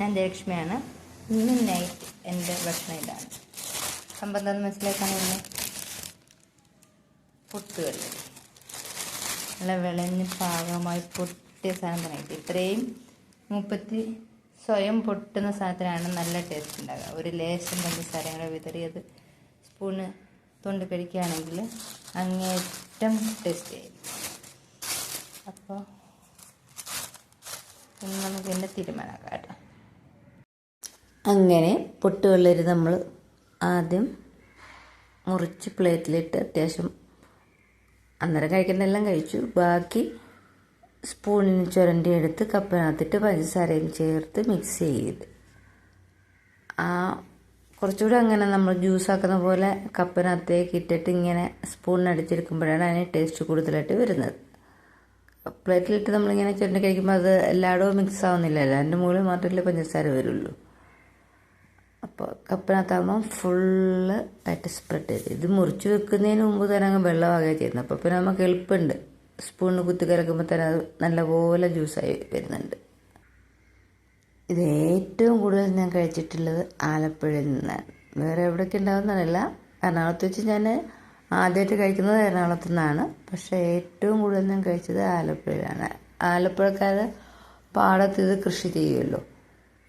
ഞാൻ ജയലക്ഷ്മിയാണ്. ഇന്ന് നൈറ്റ് എന്റെ ഭക്ഷണം ഇതാണ്. സംഭവം എന്താണെന്ന് മനസ്സിലാക്കാൻ പൊട്ടുകല്ല്. നല്ല വിളഞ്ഞ് പാകമായി പൊട്ടിയ സാധനം തുടങ്ങിയിട്ട് ഇത്രയും മുപ്പത്തി സ്വയം പൊട്ടുന്ന സാധനത്തിനാണ് നല്ല ടേസ്റ്റ് ഉണ്ടാകുക ഒരു ലേശം പഞ്ചസാരങ്ങളെ വിതറിയത് സ്പൂണ് തൊണ്ട് കഴിക്കുകയാണെങ്കിൽ അങ്ങേറ്റം ടേസ്റ്റ് ചെയ്യും അപ്പോൾ നമുക്ക് എന്റെ തീരുമാനമാക്കാം അങ്ങനെ പൊട്ടുവെള്ളരി നമ്മൾ ആദ്യം മുറിച്ച് പ്ലേറ്റിലിട്ട് അത്യാവശ്യം അന്നേരം കഴിക്കുന്നതെല്ലാം കഴിച്ചു. ബാക്കി സ്പൂണിന് ചുരണ്ടി എടുത്ത് കപ്പിനകത്തിട്ട് പഞ്ചസാരയും ചേർത്ത് മിക്സ് ചെയ്ത്. ആ കുറച്ചുകൂടി അങ്ങനെ നമ്മൾ ജ്യൂസ് ആക്കുന്ന പോലെ കപ്പിനകത്തേക്ക് ഇട്ടിട്ട് ഇങ്ങനെ സ്പൂണിന് അടിച്ചെടുക്കുമ്പോഴാണ് അതിന് ടേസ്റ്റ് കൂടുതലായിട്ട് വരുന്നത്. പ്ലേറ്റിലിട്ട് നമ്മളിങ്ങനെ ചുരണ്ടി കഴിക്കുമ്പോൾ അത് എല്ലായിടവും മിക്സ് ആവുന്നില്ലല്ലോ. അതിന്റെ മുകളിൽ മാത്രമല്ലേ പഞ്ചസാര വരുള്ളൂ. അപ്പോൾ കപ്പിനകത്താകുമ്പം ഫുള്ള് ആയിട്ട് സ്പ്രെഡ് ചെയ്ത്. ഇത് മുറിച്ച് വെക്കുന്നതിന് മുമ്പ് തന്നെ അങ്ങ് വെള്ളമാകുകയാണ് ചെയ്യുന്നത്. അപ്പോൾ പിന്നെ നമുക്ക് എളുപ്പമുണ്ട്. സ്പൂണിന് കുത്തി കലക്കുമ്പോൾ തന്നെ അത് നല്ലപോലെ ജ്യൂസായി വരുന്നുണ്ട്. ഇത് ഏറ്റവും കൂടുതൽ ഞാൻ കഴിച്ചിട്ടുള്ളത് ആലപ്പുഴയിൽ നിന്നാണ്. വേറെ എവിടെയൊക്കെ ഉണ്ടാകുന്നതല്ല എറണാകുളത്ത് വെച്ച് ഞാൻ ആദ്യമായിട്ട് കഴിക്കുന്നത് എറണാകുളത്തു നിന്നാണ്. പക്ഷേ ഏറ്റവും കൂടുതൽ ഞാൻ കഴിച്ചത് ആലപ്പുഴയിലാണ്. ആലപ്പുഴക്കാർ പാടത്ത് ഇത് കൃഷി ചെയ്യുമല്ലോ.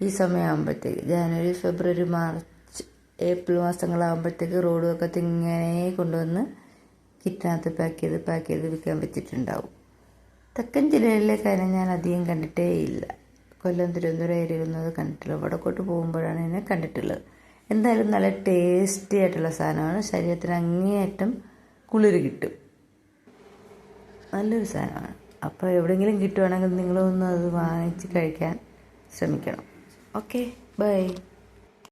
ഈ സമയമാകുമ്പോഴത്തേക്ക് ജാനുവരി ഫെബ്രുവരി മാർച്ച് ഏപ്രിൽ മാസങ്ങളാകുമ്പോഴത്തേക്ക് റോഡ് വക്കത്ത് ഇങ്ങനെ കൊണ്ടുവന്ന് കിറ്റിനകത്ത് പാക്ക് ചെയ്ത് പാക്ക് ചെയ്ത് വിൽക്കാൻ വെച്ചിട്ടുണ്ടാവും തെക്കൻ ജില്ലയിലെ കാര്യം ഞാൻ അധികം കണ്ടിട്ടേ ഇല്ല. കൊല്ലം തിരുവനന്തപുരം ഏരിയയിലൊന്നും കണ്ടിട്ടില്ല. വടക്കോട്ട് പോകുമ്പോഴാണ് എന്നെ കണ്ടിട്ടുള്ളത്. എന്തായാലും നല്ല ടേസ്റ്റി ആയിട്ടുള്ള സാധനമാണ്. ശരീരത്തിന് അങ്ങേയറ്റം കുളിര് കിട്ടും. നല്ലൊരു സാധനമാണ്. അപ്പോൾ എവിടെയെങ്കിലും കിട്ടുവാണെങ്കിൽ നിങ്ങളൊന്ന് അത് വാങ്ങിച്ച് കഴിക്കാൻ ശ്രമിക്കണം. okay bye.